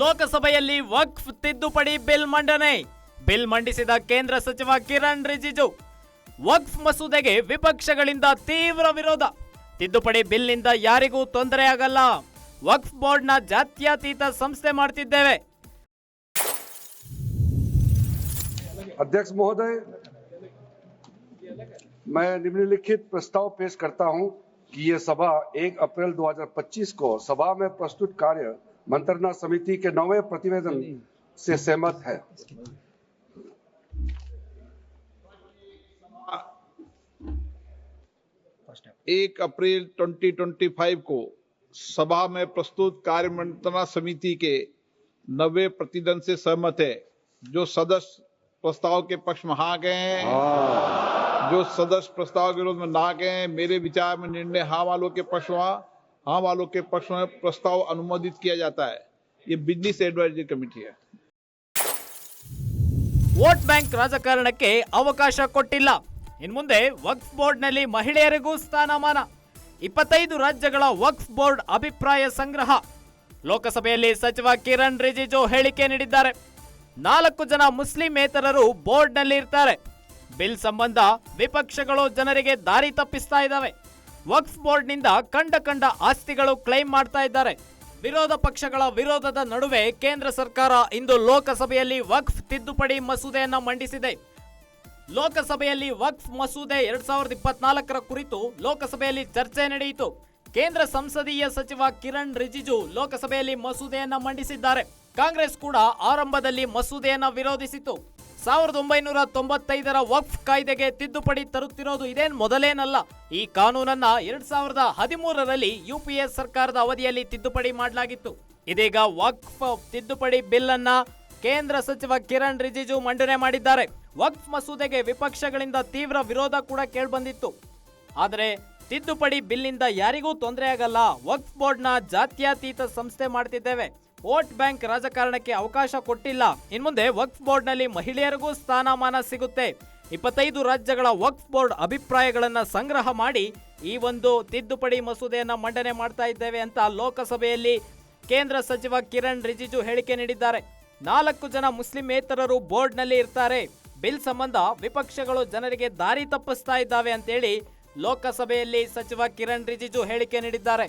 ಲೋಕಸಭೆಯಲ್ಲಿ ವಕ್ಫ್ ತಿದ್ದುಪಡಿ ಬಿಲ್ ಮಂಡನೆ ಬಿಲ್ ಮಂಡಿಸಿದ ಕೇಂದ್ರ ಸಚಿವ ಕಿರಣ್ ರಿಜಿಜು ವಕ್ಫ್ ಮಸೂದೆಗೆ ವಿಪಕ್ಷಗಳಿಂದ ತೀವ್ರ ವಿರೋಧ ತಿದ್ದುಪಡಿ ಬಿಲ್ನಿಂದ ಯಾರಿಗೂ ತೊಂದರೆಯಾಗಲ್ಲ ವಕ್ಫ್ ಬೋರ್ಡ್ನ ಜಾತ್ಯತೀತ ಸಂಸ್ಥೆ ಮಾಡ್ತಿದ್ದೇವೆ अध्यक्ष महोदय मैं निम्नलिखित प्रस्ताव पेश करता हूं कि ये सभा 1 अप्रैल 2025 को सभा में प्रस्तुत कार्य मंत्रणा समिति के नवे प्रतिवेदन से सहमत है। एक अप्रैल 2025 को सभा में प्रस्तुत कार्य मंत्रणा समिति के नवे प्रतिदन से सहमत है। जो सदस्य प्रस्ताव के पक्ष में हाँ गए हैं जो सदस्य प्रस्ताव के विरोध में ना गए मेरे विचार में निर्णय हाँ वालों के पक्ष में हाँ वालों के पक्ष में प्रस्ताव अनुमोदित किया जाता है ये बिजनेस एडवाइजरी कमेटी है ವೋಟ್ ಬ್ಯಾಂಕ್ ರಾಜಕಾರಣಕ್ಕೆ ಅವಕಾಶ ಕೊಟ್ಟಿಲ್ಲ ಇನ್ಮುಂದೆ ವಕ್ಫ್ ಬೋರ್ಡ್ನಲ್ಲಿ ಮಹಿಳೆಯರಿಗೂ ಸ್ಥಾನಮಾನ ಇಪ್ಪತ್ತೈದು ರಾಜ್ಯಗಳ ವಕ್ಫ್ ಬೋರ್ಡ್ ಅಭಿಪ್ರಾಯ ಸಂಗ್ರಹ ಲೋಕಸಭೆಯಲ್ಲಿ ಸಚಿವ ಕಿರಣ್ ರಿಜಿಜು ಹೇಳಿಕೆ ನೀಡಿದ್ದಾರೆ ನಾಲ್ಕು ಜನ ಮುಸ್ಲಿಮೇತರರು ಬೋರ್ಡ್ನಲ್ಲಿ ಇರ್ತಾರೆ ಬಿಲ್ ಸಂಬಂಧ ವಿಪಕ್ಷಗಳು ಜನರಿಗೆ ದಾರಿ ತಪ್ಪಿಸ್ತಾ ಇದ್ದಾವೆ ವಕ್ಫ್ ಬೋರ್ಡ್ನಿಂದ ಕಂಡ ಕಂಡ ಆಸ್ತಿಗಳು ಕ್ಲೈಮ್ ಮಾಡ್ತಾ ಇದ್ದಾರೆ. ವಿರೋಧ ಪಕ್ಷಗಳ ವಿರೋಧದ ನಡುವೆ ಕೇಂದ್ರ ಸರ್ಕಾರ ಇಂದು ಲೋಕಸಭೆಯಲ್ಲಿ ವಕ್ಫ್ ತಿದ್ದುಪಡಿ ಮಸೂದೆಯನ್ನು ಮಂಡಿಸಿದೆ. ಲೋಕಸಭೆಯಲ್ಲಿ ವಕ್ಫ್ ಮಸೂದೆ ಎರಡ್ ಸಾವಿರದ ಇಪ್ಪತ್ನಾಲ್ಕರ ಕುರಿತು ಲೋಕಸಭೆಯಲ್ಲಿ ಚರ್ಚೆ ನಡೆಯಿತು. ಕೇಂದ್ರ ಸಂಸದೀಯ ಸಚಿವ ಕಿರಣ್ ರಿಜಿಜು ಲೋಕಸಭೆಯಲ್ಲಿ ಮಸೂದೆಯನ್ನು ಮಂಡಿಸಿದ್ದಾರೆ. ಕಾಂಗ್ರೆಸ್ ಕೂಡ ಆರಂಭದಲ್ಲಿ ಮಸೂದೆಯನ್ನು ವಿರೋಧಿಸಿತು ಸಾವಿರದ ಒಂಬೈನೂರ ತೊಂಬತ್ತೈದರ ವಕ್ಫ್ ಕಾಯ್ದೆಗೆ ತಿದ್ದುಪಡಿ ತರುತ್ತಿರೋದು ಇದೇನ್ ಮೊದಲೇನಲ್ಲ? ಈ ಕಾನೂನನ್ನ ಎರಡ್ ಸಾವಿರದ ಹದಿಮೂರರಲ್ಲಿ ಯುಪಿಎ ಸರ್ಕಾರದ ಅವಧಿಯಲ್ಲಿ ತಿದ್ದುಪಡಿ ಮಾಡಲಾಗಿತ್ತು. ಇದೀಗ ವಕ್ಫ್ ತಿದ್ದುಪಡಿ ಬಿಲ್ ಅನ್ನ ಕೇಂದ್ರ ಸಚಿವ ಕಿರಣ್ ರಿಜಿಜು ಮಂಡನೆ ಮಾಡಿದ್ದಾರೆ. ವಕ್ಫ್ ಮಸೂದೆಗೆ ವಿಪಕ್ಷಗಳಿಂದ ತೀವ್ರ ವಿರೋಧ ಕೂಡ ಕೇಳಿಬಂದಿತ್ತು. ಆದರೆ ತಿದ್ದುಪಡಿ ಬಿಲ್ನಿಂದ ಯಾರಿಗೂ ತೊಂದರೆಯಾಗಲ್ಲ ವಕ್ಫ್ ಬೋರ್ಡ್ನ ಜಾತ್ಯಾತೀತ ಸಂಸ್ಥೆ ಮಾಡ್ತಿದ್ದೇವೆ. ವೋಟ್ ಬ್ಯಾಂಕ್ ರಾಜಕಾರಣಕ್ಕೆ ಅವಕಾಶ ಕೊಟ್ಟಿಲ್ಲ. ಇನ್ಮುಂದೆ ವಕ್ಫ್ ಬೋರ್ಡ್ನಲ್ಲಿ ಮಹಿಳೆಯರಿಗೂ ಸ್ಥಾನಮಾನ ಸಿಗುತ್ತೆ. ಇಪ್ಪತ್ತೈದು ರಾಜ್ಯಗಳ ವಕ್ಫ್ ಬೋರ್ಡ್ ಅಭಿಪ್ರಾಯಗಳನ್ನು ಸಂಗ್ರಹ ಮಾಡಿ ಈ ಒಂದು ತಿದ್ದುಪಡಿ ಮಸೂದೆಯನ್ನು ಮಂಡನೆ ಮಾಡ್ತಾ ಇದ್ದೇವೆ ಅಂತ ಲೋಕಸಭೆಯಲ್ಲಿ ಕೇಂದ್ರ ಸಚಿವ ಕಿರಣ್ ರಿಜಿಜು ಹೇಳಿಕೆ ನೀಡಿದ್ದಾರೆ. ನಾಲ್ಕು ಜನ ಮುಸ್ಲಿಮೇತರರು ಬೋರ್ಡ್ನಲ್ಲಿ ಇರ್ತಾರೆ. ಬಿಲ್ ಸಂಬಂಧ ವಿಪಕ್ಷಗಳು ಜನರಿಗೆ ದಾರಿ ತಪ್ಪಿಸ್ತಾ ಇದ್ದಾವೆ ಅಂತೇಳಿ ಲೋಕಸಭೆಯಲ್ಲಿ ಸಚಿವ ಕಿರಣ್ ರಿಜಿಜು ಹೇಳಿಕೆ ನೀಡಿದ್ದಾರೆ.